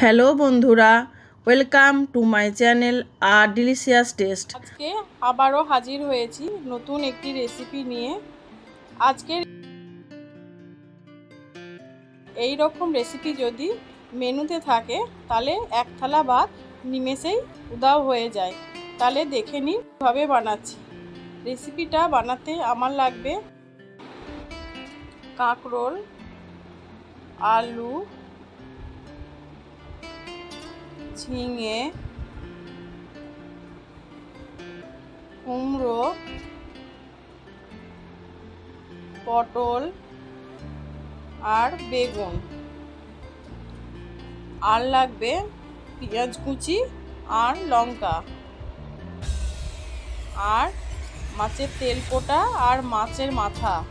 Hello বন্ধুরা, welcome to my channel আর delicious taste. আজকে আবারও হাজির হয়েছি নতুন একটি রেসিপি নিয়ে। আজকের এই রকম রেসিপি যদি মেনুতে থাকে, তাহলে এক থালা ভাত নিমেষেই উদাও হয়ে যায়। তাহলে দেখে নিই কীভাবে বানাচ্ছি। রেসিপিটা বানাতে আমার লাগবে কাঁকরোল, আলু ঝিঙে, কুমড়ো, পটল আর বেগুন। আর লাগবে পেঁয়াজ কুচি আর লঙ্কা। আর মাছের তেল পোটা আর মাছের মাথা।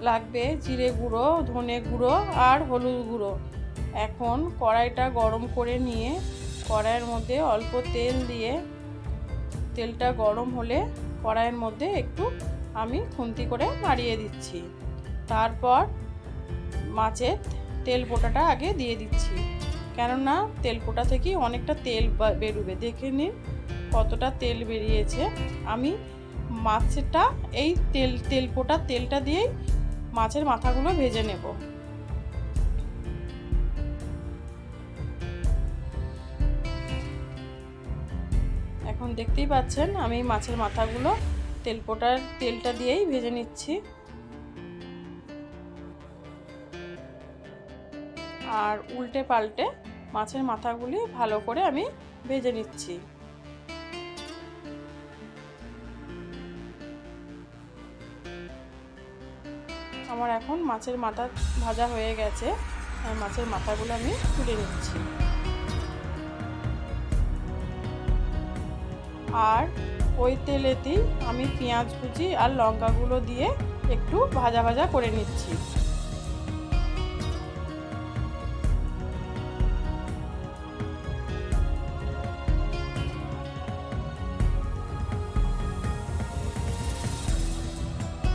লাগবে জিরে গুঁড়ো, ধনে গুঁড়ো আর হলুদ গুঁড়ো। এখন কড়াইটা গরম করে নিয়ে কড়াইয়ের মধ্যে অল্প তেল দিয়ে তেলটা গরম হলে কড়াইয়ের মধ্যে একটু আমি খুন্তি করে নাড়িয়ে দিচ্ছি। তারপর মাছের তেল পোটাটা আগে দিয়ে দিচ্ছি। কেননা তেল পোটা থেকে অনেকটা তেল বেরোবে। দেখে নিন কতটা তেল বেরিয়েছে। আমি মাছটা এই তেল তেল পোটা তেলটা দিয়েই মাছের মাথাগুলো ভেজে নেব। এখন দেখতেই পাচ্ছেন, আমি মাছের মাথাগুলো তেলপোটার তেলটা দিয়েই ভেজে নিচ্ছি। আর উল্টে পাল্টে মাছের মাথাগুলি ভালো করে আমি ভেজে নিচ্ছি। আমার এখন মাছের মাথা ভাজা হয়ে গেছে আর মাছের মাথাগুলো আমি তুলে নিচ্ছি। আর ওই তেলেতেই আমি পেঁয়াজ কুচি আর লঙ্কাগুলো দিয়ে একটু ভাজা ভাজা করে নিচ্ছি।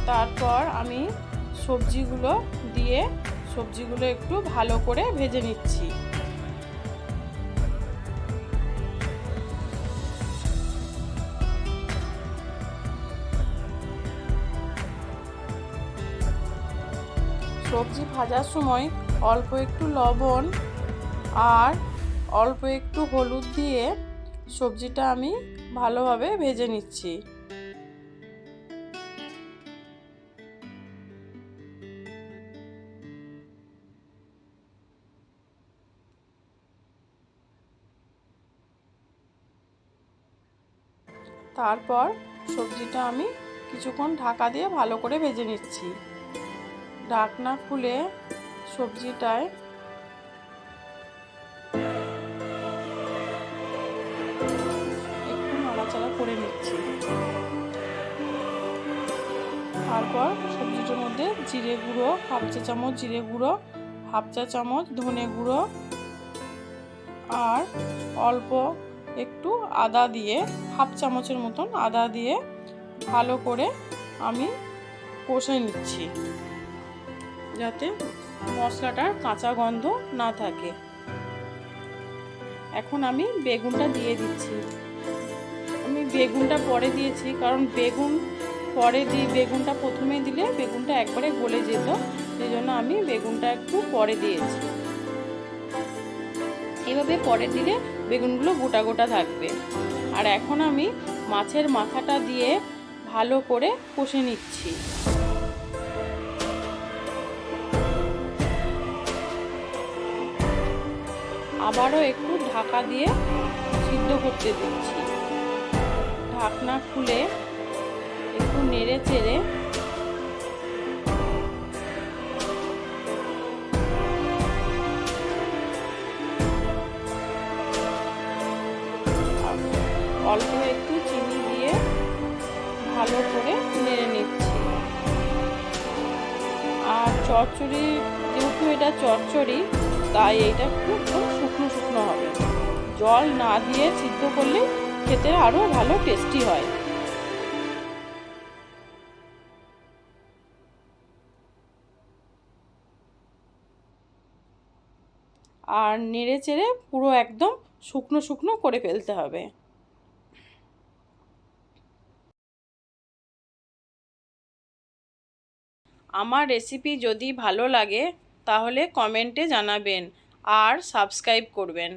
তারপর আমি সবজিগুলো দিয়ে সবজিগুলো একটু ভালো করে ভেজে নিচ্ছি। সবজি ভাজার সময় অল্প একটু লবণ আর অল্প একটু হলুদ দিয়ে সবজিটা আমি ভালোভাবে ভেজে নিচ্ছি। তারপর সবজিটা আমি কিছুক্ষণ ঢাকা দিয়ে ভালো করে ভেজে নিচ্ছি। ঢাকনা খুলে সবজিটায় একটু নাড়াচাড়া করে নিচ্ছি। তারপর সবজিটার মধ্যে জিরে গুঁড়ো, হাফ চা চামচ জিরে গুঁড়ো, হাফ চা চামচ ধনে গুঁড়ো আর অল্প একটু আদা দিয়ে, হাফ চামচের মতন আদা দিয়ে ভালো করে আমি কষে নিচ্ছি। যাতে মশলাটার কাঁচা গন্ধ না থাকে। এখন আমি বেগুনটা দিয়ে দিচ্ছি। আমি বেগুনটা পরে দিয়েছি, কারণ বেগুন পরে দিই বেগুনটা প্রথমে দিলে বেগুনটা একবারে গলে যেত সেই জন্য আমি বেগুনটা একটু পরে দিয়েছি। এভাবে পরে দিলে বেগুনগুলো গোটা গোটা থাকবে। আর এখন আমি মাছের মাথাটা দিয়ে ভালো করে কষে নিচ্ছি। আবারও একটু ঢাকা দিয়ে সিদ্ধ করতে দিচ্ছি। ঢাকনা খুলে একটু নেড়ে চেড়ে অল্প একটু চিনি দিয়ে ভালো করে নেড়ে নিচ্ছি। আর চচ্চড়ি, যেহেতু এটা চচ্চড়ি, তাই এটা খুব শুকনো শুকনো হবে জল না দিয়ে সিদ্ধ করলে খেতে আরও ভালো টেস্টি হয়। আর নেড়ে চেড়ে পুরো একদম শুকনো শুকনো করে ফেলতে হবে। আমার রেসিপি যদি ভালো লাগে, তাহলে কমেন্টে জানাবেন। আর সাবস্ক্রাইব করবেন